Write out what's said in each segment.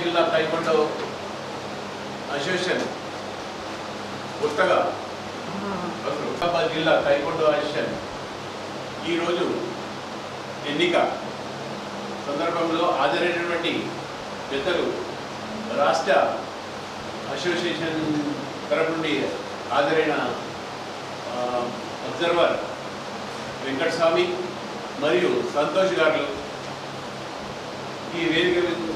జిల్లా taekwondo association కొత్తగా హుజాబాద్ జిల్లా తైకొండ అసోసియేషన్ ఈరోజు ఎన్నిక సందర్భంలో హాజరైనటువంటి పెద్దలు రాష్ట్ర అసోసియేషన్ తరపు నుండి హాజరైన అబ్జర్వర్ వెంకటస్వామి మరియు సంతోష్ గారు ఈ వేదిక మీద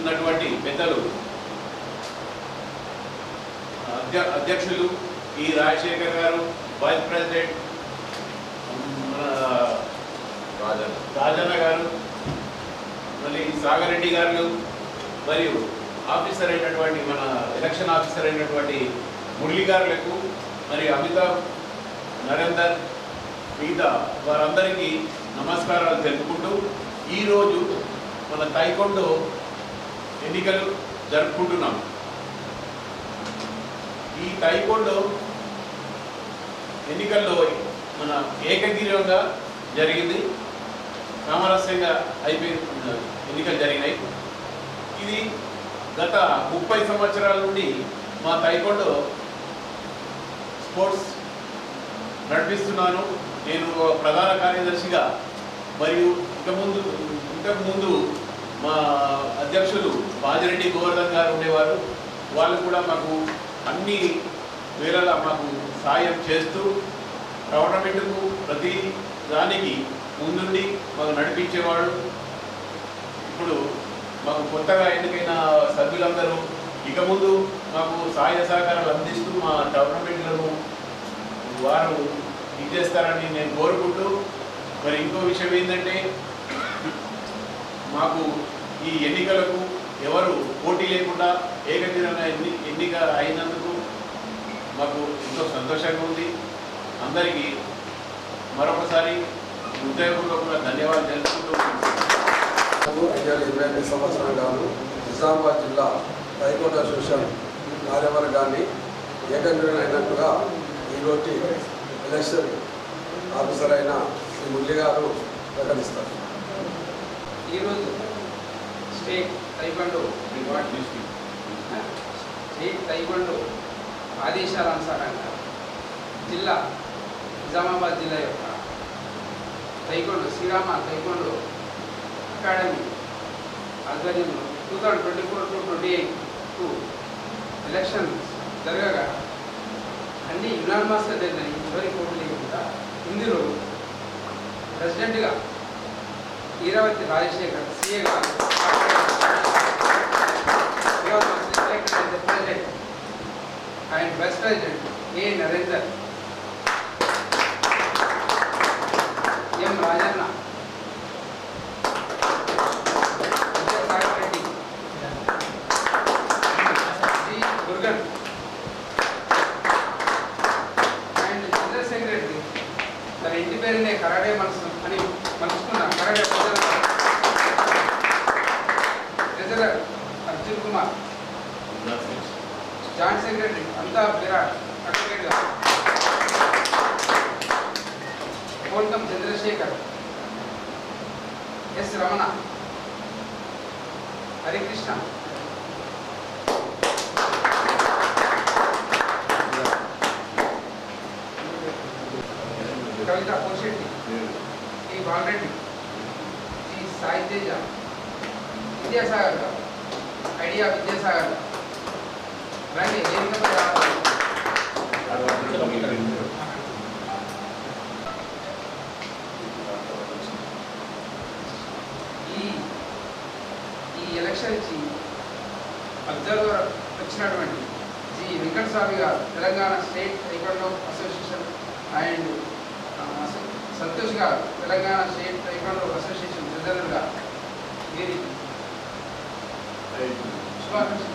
ఉన్నటువంటి పెద్దలు అధ్య అధ్యక్షులు ఈ రాజశేఖర్ గారు వైస్ ప్రెసిడెంట్ మన రాజన్న గారు మళ్ళీ సాగర్ రెడ్డి గారు మరియు ఆఫీసర్ అయినటువంటి మన ఎలక్షన్ ఆఫీసర్ అయినటువంటి మురళి గారులకు మరి అమితాబ్ నరేందర్ మిగతా వారందరికీ నమస్కారాలు తెలుపుకుంటూ ఈరోజు మన తైకొండో ఎన్నికలు జరుపుకుంటున్నాం. ఈ టైకోడ్లో ఎన్నికల్లో మన ఏకగ్రీవంగా జరిగింది. సామరస్యంగా అయిపోయి ఎన్నికలు జరిగినాయి. ఇది గత ముప్పై సంవత్సరాల నుండి మా తైకొండో స్పోర్ట్స్ నడిపిస్తున్నాను. నేను ప్రధాన కార్యదర్శిగా మరియు ఇంతకుముందు ముందు మా అధ్యక్షులు బాజిరెడ్డి గోవర్ధన్ గారు ఉండేవారు. వాళ్ళు కూడా మాకు అన్ని వేళలా మాకు సాయం చేస్తూ గవర్నమెంట్కు ప్రతి దానికి ముందుండి మాకు నడిపించేవాడు. ఇప్పుడు మాకు కొత్తగా ఎన్నికైన సభ్యులందరూ ఇక ముందు మాకు సహాయ సహకారాలు అందిస్తూ మా గవర్నమెంట్లను వారు ఇచ్చేస్తారని నేను కోరుకుంటూ మరి ఇంకో విషయం ఏంటంటే మాకు ఈ ఎన్నికలకు ఎవరు పోటీ లేకుండా ఏకగ్రీవంగా ఎన్ని ఎన్నిక అయినందుకు మాకు ఎంతో సంతోషంగా ఉంది. అందరికీ మరొకసారి హృదయపూర్వకంగా ధన్యవాదాలు తెలుసుకుంటూ నాకు ఐదు ఇరవై ఎనిమిది సంవత్సరాలు గాను నిజామాబాద్ జిల్లా రైకోట అసోసియేషన్ కార్యవర్గాన్ని ఏకగ్రీవం అయినట్టుగా ఈరోజు ఎలక్షన్ ఆఫీసర్ అయిన శ్రీ మురళి గారు ప్రకటిస్తారు. ఈరోజు స్టేట్ తైబండు స్టేట్ తైబండు ఆదేశాల అనుసారంగా జిల్లా నిజామాబాద్ జిల్లా యొక్క తైకొండ శ్రీరామ తైకొండ అకాడమీ ఆధ్వర్యంలో two thousand twenty four to twenty eight to election జరగగా అన్ని యునానిమస్గా జరిగినాయి చివరి పోటీ లేకుండా ఇందులో ప్రెసిడెంట్గా Eravathi Rajashekar C A president and vice president A Narender M Rajanna. Vidyasagar idea Vidyasagar రండి ఈ ఈ ఎలక్షన్కి అబ్జర్వర్ వచ్చినటువంటి G. Venkataswamy garu Telangana state taekwondo association and Santosh garu Telangana state taekwondo association treasurer మీరు వీరికి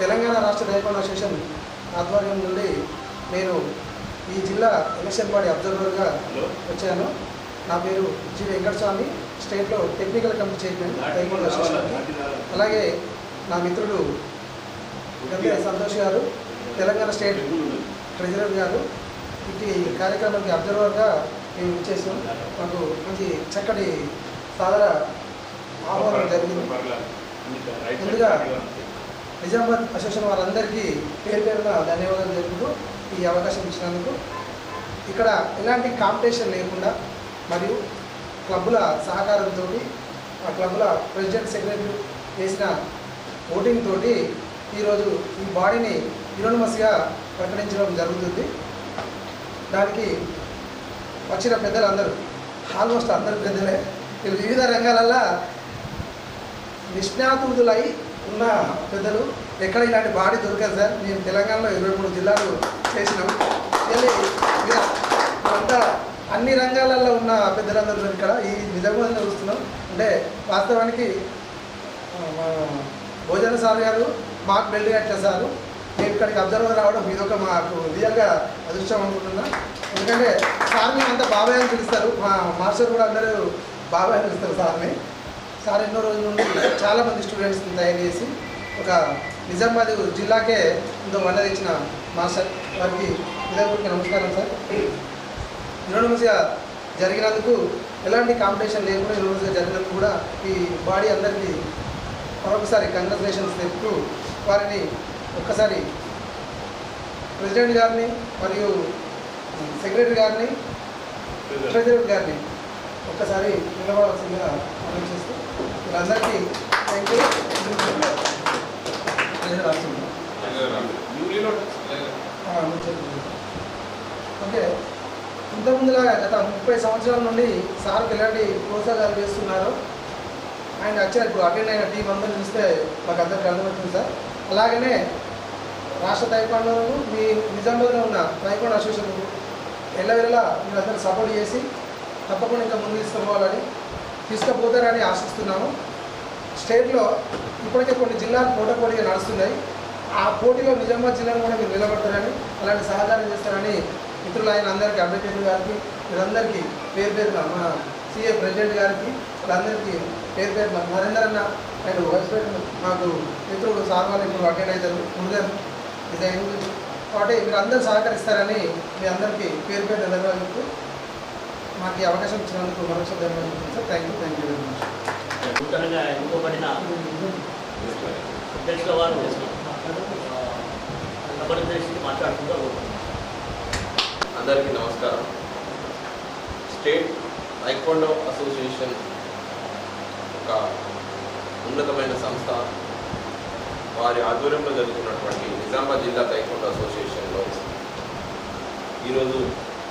తెలంగాణ రాష్ట్ర taekwondo association ఆధ్వర్యం నుండి నేను ఈ జిల్లా ఎలక్షన్ బాడీ అబ్జర్వర్గా వచ్చాను. నా పేరు జి వెంకటస్వామి. స్టేట్లో టెక్నికల్ కమిటీ చైర్మన్ టైకోండో అసోసియేషన్కి అలాగే నా మిత్రుడు గంటే సంతోష్ గారు తెలంగాణ స్టేట్ ట్రెజరర్ గారు. ఇటు ఈ కార్యక్రమానికి అబ్జర్వర్గా మేము ఇచ్చేసాం మాకు మంచి చక్కటి సాదర ఆహ్వానం జరిగింది. ముందుగా నిజామాబాద్ అసోసియేషన్ వారందరికీ పేరు పేరున ధన్యవాదాలు తెలుపుతూ ఈ అవకాశం ఇచ్చినందుకు. ఇక్కడ ఎలాంటి కాంపిటీషన్ లేకుండా మరియు క్లబ్బుల సహకారంతో ఆ క్లబ్బుల ప్రెసిడెంట్ సెక్రటరీ చేసిన ఓటింగ్ తోటి ఈరోజు ఈ బాడీని యునోనమస్గా ప్రకటించడం జరుగుతుంది. దానికి వచ్చిన పెద్దలందరూ ఆల్మోస్ట్ అందరు పెద్దలే. వీళ్ళు వివిధ రంగాలల్లో నిష్ణాతులై ఉన్న పెద్దలు ఎక్కడ ఇలాంటి బాడీ దొరకదు సార్. మేము తెలంగాణలో ఇరవై మూడు జిల్లాలు చేసినాం. వెళ్ళి ఇక అంతా అన్ని రంగాలలో ఉన్న పెద్దలందరూ ఇక్కడ ఈ నిజంగా చూస్తున్నాం. అంటే వాస్తవానికి భోజన సార్ గారు మాకు బెల్ట్ కట్టిన సారు మేము ఇక్కడికి అబ్జర్వర్ రావడం ఇదొక మాకు రియల్గా అదృష్టం అనుకుంటున్నా. ఎందుకంటే సార్ని అంతా బాబాయ్ అని పిలుస్తారు. మా మాస్టర్ కూడా అందరూ బాబాయ్ అని పిలుస్తారు సార్ని. సార్ ఎన్నో రోజుల నుండి చాలా మంది స్టూడెంట్స్ని తయారు చేసి ఒక నిజామాబాద్ జిల్లాకే ఎంతో వల్ల తెచ్చిన మాస్టర్ వారికి హృదయపూర్వక నమస్కారం సార్. యూనివర్సిటీగా జరిగినందుకు ఎలాంటి కాంపిటీషన్ లేకుండా యూనివర్సిటీగా జరిగినందుకు కూడా ఈ బాడీ అందరికీ మరొకసారి కంగ్రాచులేషన్స్ తెలుపుతూ వారిని ఒక్కసారి ప్రెసిడెంట్ గారిని మరియు సెక్రటరీ గారిని ట్రెజరర్ గారిని ఒక్కసారి నిలబడాల్సిందిగా మనం చేస్తూ థ్యాంక్ యూ ఓకే. ఇంతకుముందుగా గత ముప్పై సంవత్సరాల నుండి సార్కి ఎలాంటి ప్రోత్సాహాలు చేస్తున్నారు. ఆయన వచ్చారు ఇప్పుడు అటెండ్ అయిన టీం అందరూ చూస్తే మాకు అందరికీ అర్థమవుతుంది సార్. అలాగనే రాష్ట్ర తైకొండను మీ నిజామాబాద్లో ఉన్న తైకొండ అసోసియేషన్ ఎల్లవెల్లా మీరందరూ సపోర్ట్ చేసి తప్పకుండా ఇంకా ముందు తీసుకుపోవాలని తీసుకుపోతారని ఆశిస్తున్నాము. స్టేట్లో ఇప్పటికే కొన్ని జిల్లాలు పోటాపోటీగా నడుస్తున్నాయి. ఆ పోటీలో నిజామాబాద్ జిల్లాను కూడా మీరు నిలబడతారని అలాంటి సహకారం చేస్తారని మిత్రులు ఆయన అందరికీ అడ్వకేట్ గారికి వీరందరికీ పేరు పేరున మన సీఏ ప్రెసిడెంట్ గారికి వాళ్ళందరికీ పేరు పేరున నరేందర్ అన్న అండ్ వైస్ ప్రెసిడెంట్ మాకు మిత్రుడు సార్ వాళ్ళు ఇప్పుడు అటెండ్ అవుతారు. మురుగన్ డిజైన్ కాబట్టి మీరు అందరూ సహకరిస్తారని మీ అందరికీ పేరు పేరు ధన్యవాదాలు చెప్తూ మాకు ఈ అవకాశం ఇచ్చినందుకు మరొకసారి ధన్యవాదాలు sir thank you thank you very much నూతనంగా ఎన్నుకోబడిన అధ్యక్షుల వారు జబర్దస్త్ మాట్లాడుకుంటూ అందరికీ నమస్కారం. స్టేట్ టైక్వాండో అసోసియేషన్ ఒక ఉన్నతమైన సంస్థ. వారి ఆధ్వర్యంలో జరుగుతున్నటువంటి నిజామాబాద్ జిల్లా టైక్వాండో అసోసియేషన్లో ఈరోజు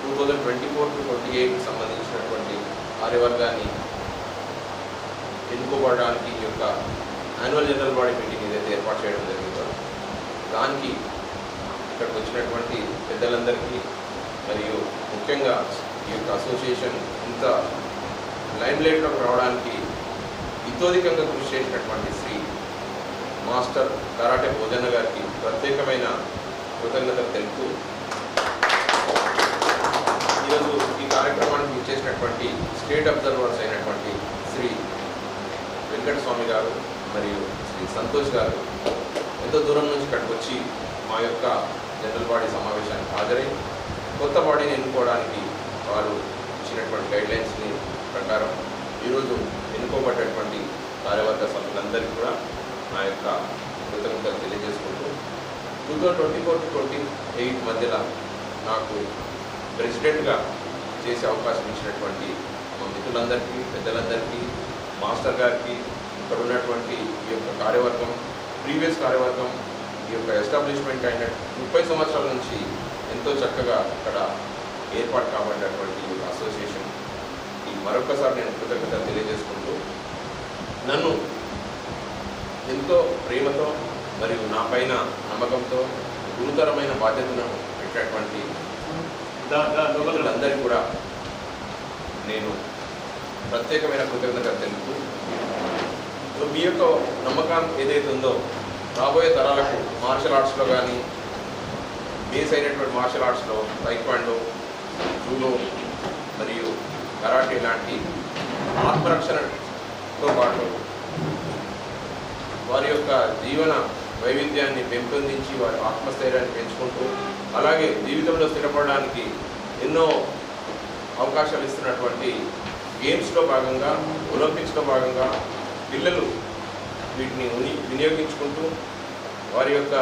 two thousand twenty four to twenty ఎయిట్కి సంబంధించినటువంటి కార్యవర్గాన్ని ఎన్నుకోవడానికి ఈ యొక్క యాన్యువల్ జనరల్ బాడీ మీటింగ్ ఏదైతే ఏర్పాటు చేయడం జరిగిందో దానికి ఇక్కడికి వచ్చినటువంటి పెద్దలందరికీ మరియు ముఖ్యంగా ఈ యొక్క అసోసియేషన్ ఇంత లైమ్లైట్లోకి రావడానికి ఇతోధికంగా కృషి చేసినటువంటి శ్రీ మాస్టర్ కరాటే భోజన గారికి ప్రత్యేకమైన కృతజ్ఞతలు తెలుపుతూ ఈరోజు ఈ కార్యక్రమానికి ఇచ్చేసినటువంటి స్టేట్ అబ్జర్వర్స్ అయినటువంటి శ్రీ వెంకటస్వామి గారు మరియు శ్రీ సంతోష్ గారు ఎంతో దూరం నుంచి ఇక్కడికి వచ్చి మా యొక్క జనరల్ బాడీ సమావేశానికి హాజరై కొత్త బాడీని ఎన్నుకోవడానికి వారు ఇచ్చినటువంటి గైడ్లైన్స్ని ప్రకారం ఈరోజు ఎన్నుకోబడ్డటువంటి కార్యవర్గ సభ్యులందరికీ కూడా నా యొక్క కృతజ్ఞతలు తెలియజేసుకుంటూ two thousand twenty four to twenty eight మధ్యలో నాకు ప్రెసిడెంట్గా చేసే అవకాశం ఇచ్చినటువంటి మా మిత్రులందరికీ పెద్దలందరికీ మాస్టర్ గారికి ఇక్కడ ఉన్నటువంటి ఈ యొక్క కార్యవర్గం ప్రీవియస్ కార్యవర్గం ఈ యొక్క ఎస్టాబ్లిష్మెంట్ అయిన ముప్పై సంవత్సరాల నుంచి ఎంతో చక్కగా అక్కడ ఏర్పాటు కాబడినటువంటి ఈ అసోసియేషన్. ఈ మరొకసారి నేను కృతజ్ఞతలు తెలియజేసుకుంటూ నన్ను ఎంతో ప్రేమతో మరియు నా పైన నమ్మకంతో గురుతరమైన బాధ్యతను పెట్టినటువంటి దా దా కూడా నేను ప్రత్యేకమైన కృతజ్ఞత తెలుపుతూ సో మీ యొక్క నమ్మకం ఏదైతే ఉందో రాబోయే తరాలకు మార్షల్ ఆర్ట్స్లో కానీ బేస్ అయినటువంటి మార్షల్ ఆర్ట్స్లో తైక్వాండో జూడో మరియు కరాటే లాంటి ఆత్మరక్షణతో పాటు వారి యొక్క జీవన వైవిధ్యాన్ని పెంపొందించి వారి ఆత్మస్థైర్యాన్ని పెంచుకుంటూ అలాగే జీవితంలో స్థిరపడడానికి ఎన్నో అవకాశాలు ఇస్తున్నటువంటి గేమ్స్లో భాగంగా ఒలింపిక్స్లో భాగంగా పిల్లలు వీటిని ఉని వినియోగించుకుంటూ వారి యొక్క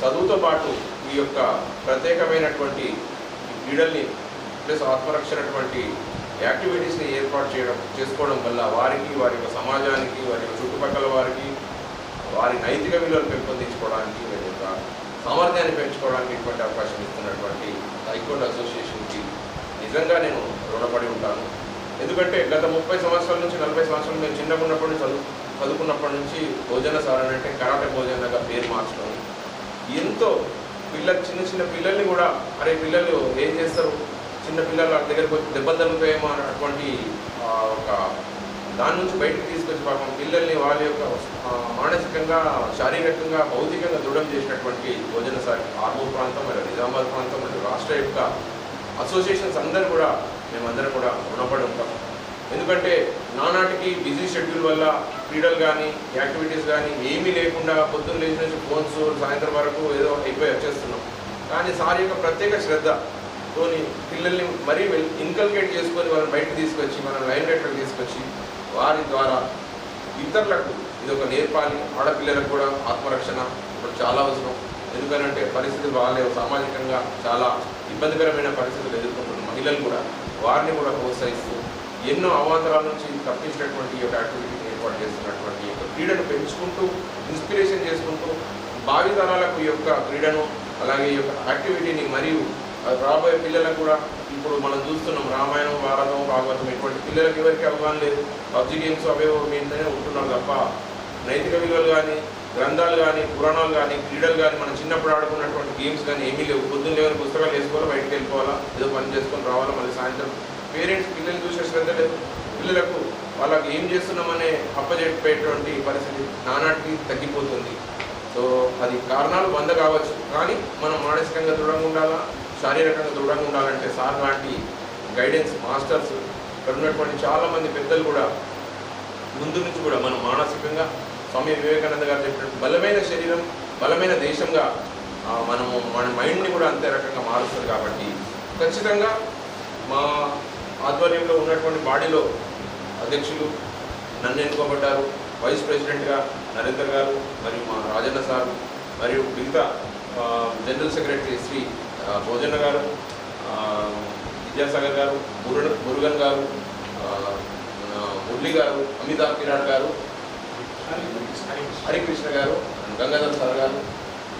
చదువుతో పాటు ఈ యొక్క ప్రత్యేకమైనటువంటి క్రీడల్ని ప్లస్ ఆత్మరక్షణటువంటి యాక్టివిటీస్ని ఏర్పాటు చేయడం చేసుకోవడం వల్ల వారికి వారి యొక్క సమాజానికి వారి యొక్క చుట్టుపక్కల వారికి వారి నైతిక విలువలు పెంపొందించుకోవడానికి వారి యొక్క సామర్థ్యాన్ని పెంచుకోవడానికి ఇటువంటి అవకాశం ఇస్తున్నటువంటి హైకోర్టు అసోసియేషన్కి నిజంగా నేను రుణపడి ఉంటాను. ఎందుకంటే గత ముప్పై సంవత్సరాల నుంచి నలభై సంవత్సరాలు మేము చిన్నగా ఉన్నప్పటి నుంచి చదువు చదువుకున్నప్పటి నుంచి భోజన సారణ అంటే కరాటే భోజనగా పేరు మార్చడం ఎంతో పిల్ల చిన్న చిన్న పిల్లల్ని కూడా అరే పిల్లలు ఏం చేస్తారు? చిన్న పిల్లలు వాళ్ళ దగ్గరకు వచ్చి దెబ్బలు తగ్గుతాయేమో అన్నటువంటి ఒక దాని నుంచి బయటకు తీసుకొచ్చి పాపం పిల్లల్ని వాళ్ళ యొక్క మానసికంగా శారీరకంగా భౌతికంగా దృఢం చేసినటువంటి భోజన సారి ఆర్మూర్ ప్రాంతం మరియు నిజామాబాద్ ప్రాంతం మరియు రాష్ట్ర యొక్క అసోసియేషన్స్ అందరూ కూడా మేమందరం కూడా రుణపడి ఉంటాం. ఎందుకంటే నానాటికి బిజీ షెడ్యూల్ వల్ల క్రీడలు కానీ యాక్టివిటీస్ కానీ ఏమీ లేకుండా పొద్దున్న లేచిన ఫోన్స్ సాయంత్రం వరకు ఏదో అయిపోయి వచ్చేస్తున్నాం. కానీ సార్ యొక్క ప్రత్యేక శ్రద్ధతోని పిల్లల్ని మరీ ఇన్కల్కేట్ చేసుకొని వాళ్ళని బయటకు తీసుకొచ్చి మనం లైన్ లైట్లకు తీసుకొచ్చి వారి ద్వారా ఇతరులకు ఇది ఒక నేర్పాలి. ఆడపిల్లలకు కూడా ఆత్మరక్షణ ఇప్పుడు చాలా అవసరం. ఎందుకనంటే పరిస్థితులు బాగాలేవు సామాజికంగా చాలా ఇబ్బందికరమైన పరిస్థితులు ఎదుర్కొంటున్న మహిళలు కూడా వారిని కూడా ప్రోత్సహిస్తూ ఎన్నో అవాంతరాల నుంచి తప్పించినటువంటి ఈ యొక్క యాక్టివిటీని ఏర్పాటు చేస్తున్నటువంటి ఈ యొక్క క్రీడను పెంచుకుంటూ ఇన్స్పిరేషన్ చేసుకుంటూ భావితరాలకు ఈ యొక్క క్రీడను అలాగే ఈ యొక్క యాక్టివిటీని మరియు అది రాబోయే పిల్లలకు కూడా ఇప్పుడు మనం చూస్తున్నాం రామాయణం భారతం భాగవతం ఇటువంటి పిల్లలకు ఎవరికి అవగాహన లేదు. పబ్జి గేమ్స్ అవేవో మీదనే ఉంటున్నారు తప్ప నైతిక విలువలు కానీ గ్రంథాలు కానీ పురాణాలు కానీ క్రీడలు కానీ మనం చిన్నప్పుడు ఆడుకున్నటువంటి గేమ్స్ కానీ ఏమీ లేవు. పొద్దున్న లేవని పుస్తకాలు వేసుకోవాలా బయటకు వెళ్ళిపోవాలా ఏదో పని చేసుకొని రావాలా మళ్ళీ సాయంత్రం పేరెంట్స్ పిల్లలు చూసే శ్రద్ధ లేదు. పిల్లలకు వాళ్ళకి ఏం చేస్తున్నామనే అప్పచెప్పేటువంటి పరిస్థితి నానాటికి తగ్గిపోతుంది. సో అది కారణాలు వంద కావచ్చు. కానీ మనం మానసికంగా దృఢంగా ఉండాలా? శారీరకంగా దృఢంగా ఉండాలంటే సార్ లాంటి గైడెన్స్ మాస్టర్స్ ఇక్కడ ఉన్నటువంటి చాలామంది పెద్దలు కూడా ముందు నుంచి కూడా మనం మానసికంగా స్వామి వివేకానంద గారు చెప్పినట్టు బలమైన శరీరం బలమైన దేశంగా మనము మన మైండ్ని కూడా అంతే రకంగా మారుస్తుంది కాబట్టి ఖచ్చితంగా మా ఆధ్వర్యంలో ఉన్నటువంటి బాడీలో అధ్యక్షులు నన్ను ఎన్నుకోబడ్డారు. వైస్ ప్రెసిడెంట్గా నరేందర్ గారు మరియు మా రాజన్న సార్ మరియు మిగతా జనరల్ సెక్రటరీ శ్రీ భోజన్న గారు విద్యాసాగర్ గారు మురు మురుగన్ గారు మురళి గారు అమితాబ్ కిరాణ్ గారు హరికృష్ణ గారు గంగాధర్ సార్ గారు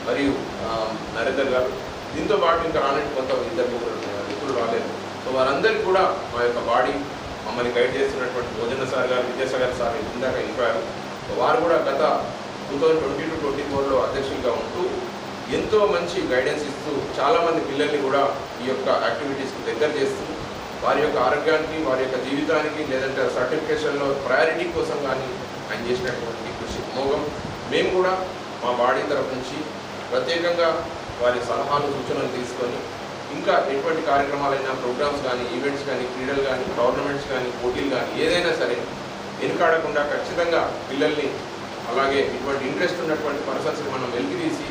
మరియు నరేందర్ గారు. దీంతో పాటు ఇంకా రానట్టు కొంత ఇద్దరు ముగ్గురు ఇప్పుడు రాలేదు. సో వారందరికీ కూడా మా యొక్క బాడీ మమ్మల్ని గైడ్ చేస్తున్నటువంటి భోజన సార్ గారు విద్యాసాగర్ సార్ ఇందాక వెళ్ళిపోయారు వారు కూడా గత two thousand twenty to twenty ఫోర్లో అధ్యక్షులుగా ఉంటూ ఎంతో మంచి గైడెన్స్ ఇస్తూ చాలామంది పిల్లల్ని కూడా ఈ యొక్క యాక్టివిటీస్కి దగ్గర చేస్తూ వారి యొక్క ఆరోగ్యానికి వారి యొక్క జీవితానికి లేదంటే సర్టిఫికేషన్లో ప్రయారిటీ కోసం కానీ ఆయన చేసినటువంటి కృషి మోగం. మేము కూడా మా బాడీ తరఫు నుంచి ప్రత్యేకంగా వారి సలహాలు సూచనలు తీసుకొని ఇంకా ఎటువంటి కార్యక్రమాలైనా ప్రోగ్రామ్స్ కానీ ఈవెంట్స్ కానీ క్రీడలు కానీ టోర్నమెంట్స్ కానీ పోటీలు కానీ ఏదైనా సరే వెనుకాడకుండా ఖచ్చితంగా పిల్లల్ని అలాగే ఇటువంటి ఇంట్రెస్ట్ ఉన్నటువంటి పర్సన్స్ని మనం వెలికి తీసి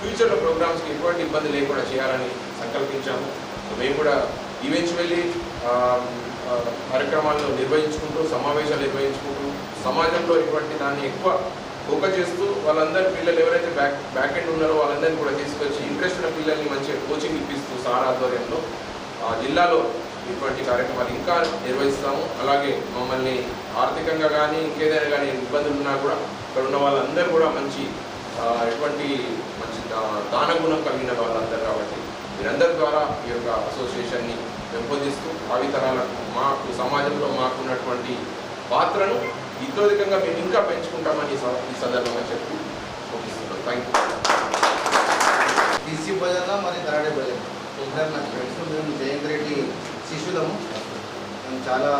ఫ్యూచర్లో ప్రోగ్రామ్స్కి ఎటువంటి ఇబ్బంది లేకుండా చేయాలని సంకల్పించాము. మేము కూడా ఈవెంట్స్ వెళ్ళి కార్యక్రమాలను నిర్వహించుకుంటూ సమావేశాలు నిర్వహించుకుంటూ సమాజంలో ఇటువంటి దాన్ని ఎక్కువ ఫోకస్ చేస్తూ వాళ్ళందరి పిల్లలు ఎవరైతే బ్యాక్ బ్యాక్ ఎండ్ ఉన్నారో వాళ్ళందరినీ కూడా తీసుకొచ్చి ఇంట్రెస్ట్ ఉన్న పిల్లల్ని మంచి కోచింగ్ ఇప్పిస్తూ సార్ ఆధ్వర్యంలో ఆ జిల్లాలో ఇటువంటి కార్యక్రమాలు ఇంకా నిర్వహిస్తాము. అలాగే మమ్మల్ని ఆర్థికంగా కానీ ఇంకేదైనా కానీ ఇబ్బందులు ఉన్నా కూడా ఇక్కడ ఉన్న వాళ్ళందరూ కూడా మంచి ఎటువంటి మంచి దానగుణం కలిగిన వాళ్ళందరూ కాబట్టి వీరందరి ద్వారా ఈ యొక్క అసోసియేషన్ని పెంపొందిస్తూ భావితరాలకు మాకు సమాజంలో మాకున్నటువంటి పాత్రను ఇతోధికంగా మేము ఇంకా పెంచుకుంటామని ఈ సందర్భంగా చెప్పి ముగిస్తున్నాం. థ్యాంక్ యూ బీసీ భోజన మరి కరాడే భోజన ఇద్దరు నాకు ఫ్రెండ్స్ మేము జయంత్ రెడ్డి శిష్యులము. మేము చాలా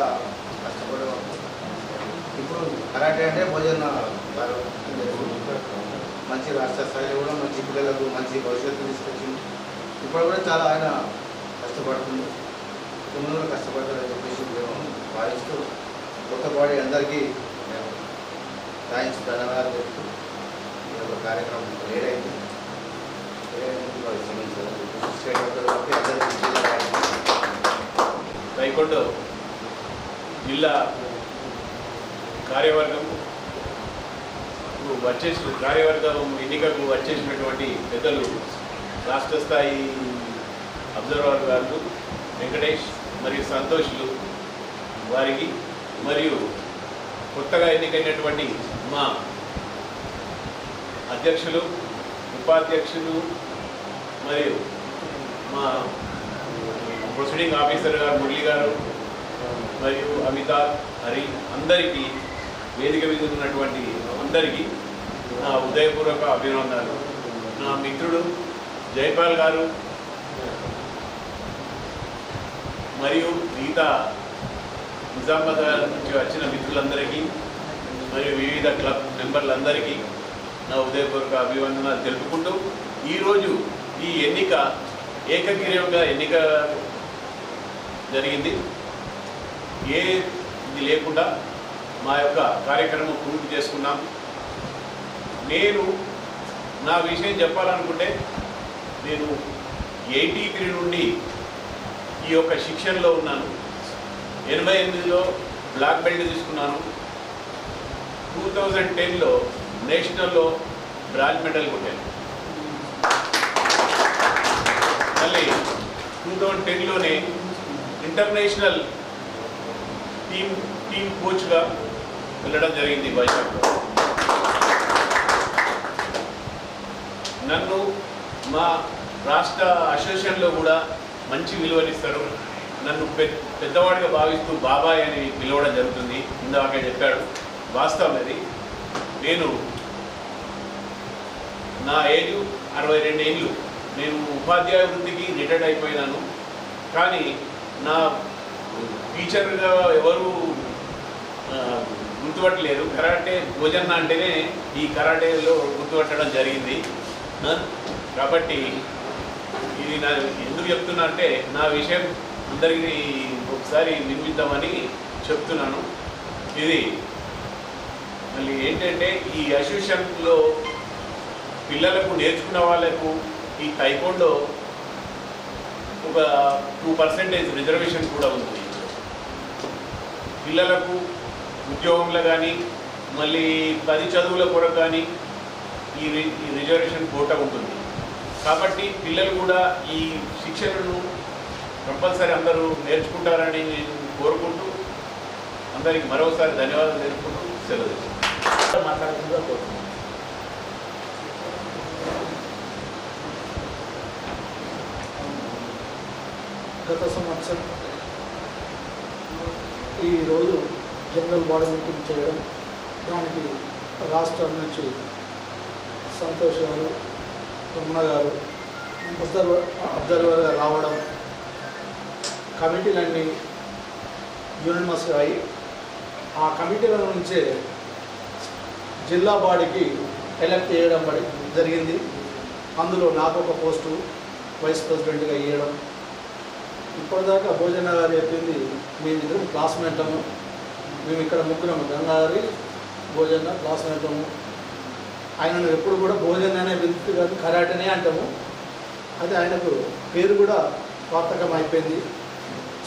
కష్టపడేవాము ఇప్పుడు కరాటే అంటే భోజన మంచి రాష్ట్ర స్థాయిలో కూడా మంచి పిల్లలకు మంచి భవిష్యత్తు తీసుకొచ్చింది. ఇప్పుడు కూడా చాలా ఆయన కష్టపడుతుంది. ముందు కష్టపడతారని చెప్పేసి మేము భావిస్తూ కొత్త బాడీ అందరికీ మేము థ్యాంక్స్ ధన్యవాదాలు చెప్తూ ఈ యొక్క కార్యక్రమం లేడైంది రైకొండ జిల్లా కార్యవర్గం వచ్చేసిన కార్యవర్గం ఎన్నికకు వచ్చేసినటువంటి పెద్దలు రాష్ట్ర స్థాయి అబ్జర్వర్ గారు వెంకటేష్ మరియు సంతోష్లు వారికి మరియు కొత్తగా ఎన్నికైనటువంటి మా అధ్యక్షులు ఉపాధ్యక్షులు మరియు మా ప్రొసీడింగ్ ఆఫీసర్ గారు మురళి గారు మరియు అమితాబ్ హరి అందరికీ వేదిక మీద ఉన్నటువంటి అందరికీ నా ఉదయపూర్వక అభినందనలు. నా మిత్రుడు జైపాల్ గారు మరియు మిగతా నిజామాబాద్ నుంచి వచ్చిన మిత్రులందరికీ మరియు వివిధ క్లబ్ మెంబర్లందరికీ నా ఉదయపూర్వక అభివందనాలు తెలుపుకుంటూ ఈరోజు ఈ ఎన్నిక ఏకగ్రీవంగా ఎన్నిక జరిగింది. ఏ ఇది లేకుండా మా యొక్క కార్యక్రమం పూర్తి చేసుకున్నాం. నేను నా విషయం చెప్పాలనుకుంటే నేను ఎయిటీ త్రీ నుండి ఈ యొక్క శిక్షణలో ఉన్నాను. ఎనభై ఎనిమిదిలో బ్లాక్ బెల్ట్ తీసుకున్నాను. టూ థౌజండ్ టెన్లో నేషనల్లో బ్రాంజ్ మెడల్ కొట్టాను. మళ్ళీ టూ థౌజండ్ టెన్లోనే ఇంటర్నేషనల్ టీమ్ టీమ్ కోచ్గా వెళ్ళడం జరిగింది వైజాగ్లో. నన్ను మా రాష్ట్ర అసోసియేషన్లో కూడా మంచి విలువనిస్తారు నన్ను పె పెద్దవాడిగా భావిస్తూ బాబాయ్ అని పిలవడం జరుగుతుంది. ఇందాకే చెప్పాడు. వాస్తవం అది. నేను నా ఏజ్ అరవై రెండు ఏళ్ళు. నేను ఉపాధ్యాయ వృత్తికి రిటైర్డ్ అయిపోయినాను. కానీ నా టీచర్గా ఎవరు గుర్తుపట్టలేరు కరాటే భోజన అంటేనే ఈ కరాటేలో గుర్తుపట్టడం జరిగింది. కాబట్టి ఇది నా ఎందుకు చెప్తున్నా అంటే నా విషయం అందరికీ ఒకసారి నిర్మిద్దామని చెప్తున్నాను. ఇది మళ్ళీ ఏంటంటే ఈ అసోసియేషన్లో పిల్లలకు నేర్చుకున్న వాళ్ళకు ఈ టైకోండో ఒక టూ పర్సెంటేజ్ రిజర్వేషన్ కూడా ఉంది. పిల్లలకు ఉద్యోగంలో కానీ మళ్ళీ పది చదువుల కొరకు కానీ ఈ రి- ఈ రిజర్వేషన్ కోట ఉంటుంది. కాబట్టి పిల్లలు కూడా ఈ శిక్షణను కంపల్సరీ అందరూ నేర్చుకుంటారని కోరుకుంటూ అందరికి మరోసారి ధన్యవాదాలు తెలుపుకుంటూ సెలవు తీసుకుంటాను. మాట్లాడుతుందో కోరుకుంటున్నాను గత సంవత్సరం ఈరోజు జనరల్ బాడీ మీటింగ్ చేయడం దానికి రాష్ట్రం నుంచి సంతోష్ గారు రమణ గారు అబ్జర్వర్ అబ్జర్వర్గా రావడం కమిటీలన్నీ యూనిమస్గా అయి ఆ కమిటీల నుంచే జిల్లా బాడీకి ఎలక్ట్ చేయడం పడి జరిగింది. అందులో నాకు ఒక పోస్టు వైస్ ప్రెసిడెంట్గా ఇవ్వడం ఇప్పటిదాకా భోజన గారు చెప్పింది మేమిద్దరం క్లాస్మేటము మేము ఇక్కడ ముగ్గురము గంగారి భోజన క్లాస్మేటము ఆయనను ఎప్పుడు కూడా భోజన అనే పిలుస్తూ కాదు కరాటనే అంటాము. అది ఆయనకు పేరు కూడా వార్తకం అయిపోయింది.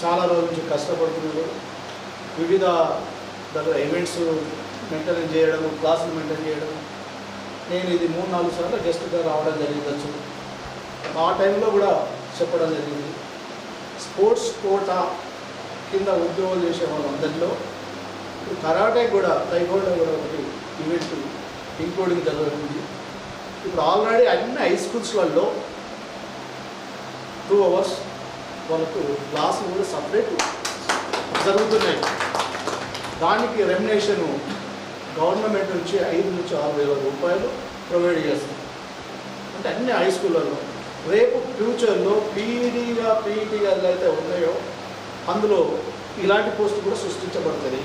చాలా రోజుల నుంచి కష్టపడుతున్నారు. వివిధ దగ్గర ఈవెంట్స్ మెయింటైన్ చేయడం క్లాసులు మెయింటైన్ చేయడం. నేను ఇది మూడు నాలుగు సార్లు గెస్ట్గా రావడం జరిగిందచ్చు ఆ టైంలో కూడా చెప్పడం జరిగింది. స్పోర్ట్స్ కోటా కింద ఉద్యోగాలు చేసే వాళ్ళందరిలో ఇప్పుడు కరాటే కూడా తైగోడా కూడా ఒకటి ఈవెంట్ ఇంక్లూడింగ్ జరుగుతుంది. ఇప్పుడు ఆల్రెడీ అన్ని హై స్కూల్స్లలో టూ అవర్స్ వాళ్ళకు క్లాస్ కూడా సపరేట్ జరుగుతున్నాయి. దానికి రెమినేషను గవర్నమెంట్ నుంచి ఐదు నుంచి ఆరు వేల రూపాయలు ప్రొవైడ్ చేస్తుంది. అంటే అన్ని హై స్కూళ్ళలో రేపు ఫ్యూచర్లో పీఈడీగా పీఈటీగా అయితే ఉన్నాయో అందులో ఇలాంటి పోస్ట్ కూడా సృష్టించబడుతుంది.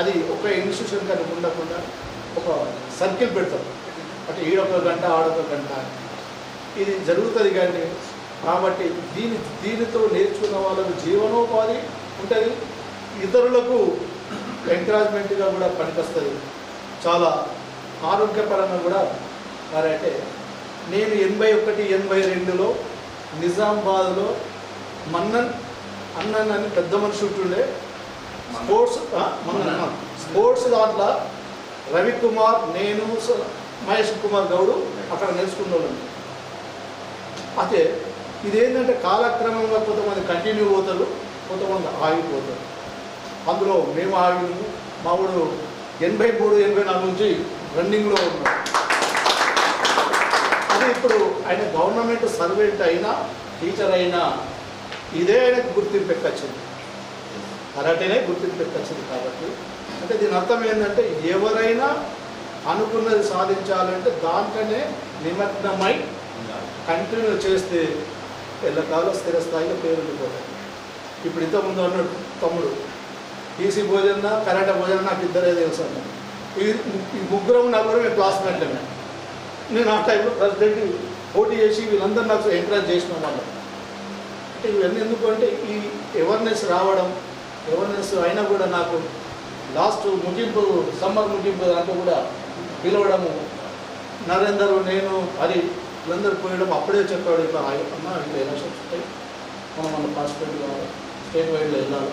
అది ఒక ఇన్స్టిట్యూషన్ కానీ ఉండకుండా ఒక సర్కిల్ పెడతాం అంటే ఈడొక గంట ఆడొక గంట. ఇది జరుగుతుంది కానీ కాబట్టి దీని దీనితో నేర్చుకున్న వాళ్ళకు జీవనోపాధి ఉంటుంది. ఇతరులకు ఎంకరేజ్మెంట్గా కూడా పనికొస్తుంది. చాలా ఆరోగ్యపరంగా కూడా మరి అంటే నేను ఎనభై ఒకటి ఎనభై రెండులో నిజామాబాద్లో మన్నన్ అన్నన్ అని పెద్ద మనిషి ఉంటుండే. స్పోర్ట్స్ మన్నన్. స్పోర్ట్స్ దాంట్లో రవికుమార్ నేను మహేష్ కుమార్ గౌడు అక్కడ నేర్చుకున్న వాళ్ళం అయితే ఇదేంటంటే కాలక్రమంగా కొంతమంది కంటిన్యూ పోతారు కొంతమంది ఆగిపోతారు. అందులో మేము ఆగినాము మావుడు ఎనభై మూడు ఎనభై నాలుగు నుంచి రన్నింగ్లో ఉన్నాడు అది ఇప్పుడు ఆయన గవర్నమెంట్ సర్వెంట్ అయినా టీచర్ అయినా ఇదే ఆయనకు గుర్తింపు ఎక్కొచ్చింది. కరాటేనే గుర్తింపు ఎక్కొచ్చింది కాబట్టి. అంటే దీని అర్థం ఏంటంటే ఎవరైనా అనుకున్నది సాధించాలంటే దాంట్లోనే నిమగ్నమై కంటిన్యూ చేస్తే ఎల్లకాలం స్థిరస్థాయిలో పేరు ఉండిపోతాయి ఇప్పుడు ఇంతకుముందు అన్నాడు తమ్ముడు ఈసీ భోజన కరాటే భోజన నాకు ఇద్దరే తెలుసు అన్నాడు. ఈ ఈ ముగ్గురం నలుగురు మేము క్లాస్మేట్లమే. నేను ఆ టైంలో ప్రెసిడెంట్ పోటీ చేసి వీళ్ళందరూ నాకు ఎంకరేజ్ చేసిన వాళ్ళు అంటే ఇవన్నీ ఎందుకు అంటే ఈ అవేర్నెస్ రావడం అవేర్నెస్ అయినా కూడా నాకు లాస్ట్ ముగింపు సమ్మర్ ముగింపు దాంట్లో కూడా పిలవడము నరేందర్ నేను అది వీళ్ళందరూ పోయడం అప్పుడే చెప్పాడు ఇట్లా అన్న ఇట్లా ఎలక్షన్స్ ఉంటాయి మనం మన పార్టిసిపేట్ కావాలి స్టేట్ వైడ్లో వెళ్ళాలి?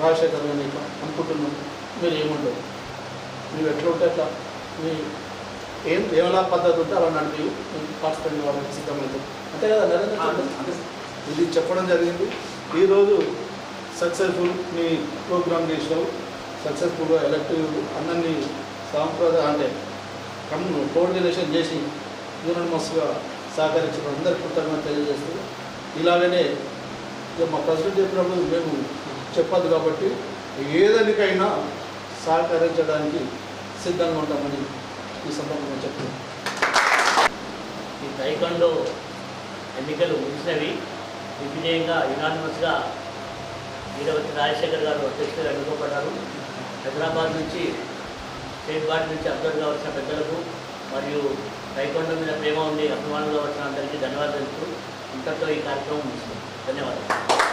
రాజశేఖర్ గారిని ఇట్లా అనుకుంటున్నాం. మీరు ఏముంటారు మీరు ఎట్లా ఉంటే అట్లా. మీ ఏం ఏమైనా పద్ధతి ఉంటే అలా నడిపి పార్టిసిపేట్ కావాలని సిద్ధమవుతుంది అంతే కదా నరేంద్ర చెప్పండి. ఇది చెప్పడం జరిగింది. ఈరోజు సక్సెస్ఫుల్ మీ ప్రోగ్రామ్ చేసినావు. సక్సెస్ఫుల్గా ఎలక్టివ్ అన్నీ సాంప్రదాయ అంటే కమ్ కోఆర్డినేషన్ చేసి యూనిమస్గా సహకరించిన అందరికీ కృతజ్ఞత తెలియజేస్తూ ఇలాగనే ఇక మా ప్రెసిడెంట్ చెప్పినప్పుడు మేము చెప్పదు కాబట్టి ఏదానికైనా సహకరించడానికి సిద్ధంగా ఉంటామని ఈ సందర్భంగా చెప్తున్నాం. ఈ తైకండో ఎన్నికలు ముగిసినవి. దిగ్విజయంగా యునానిమస్గా వీరవతి రాజశేఖర్ గారు అధ్యక్షులు ఎన్నుకోబడ్డారు. హైదరాబాద్ నుంచి స్టేట్ బాడీ నుంచి అబ్జర్వ్ కావాల్సిన పెద్దలకు మరియు తైకొండ మీద ప్రేమ ఉండి అభిమానులు వచ్చిన అందరికీ ధన్యవాదాలు ఇంతతో ఈ కార్యక్రమం ముగిస్తుంది ధన్యవాదాలు.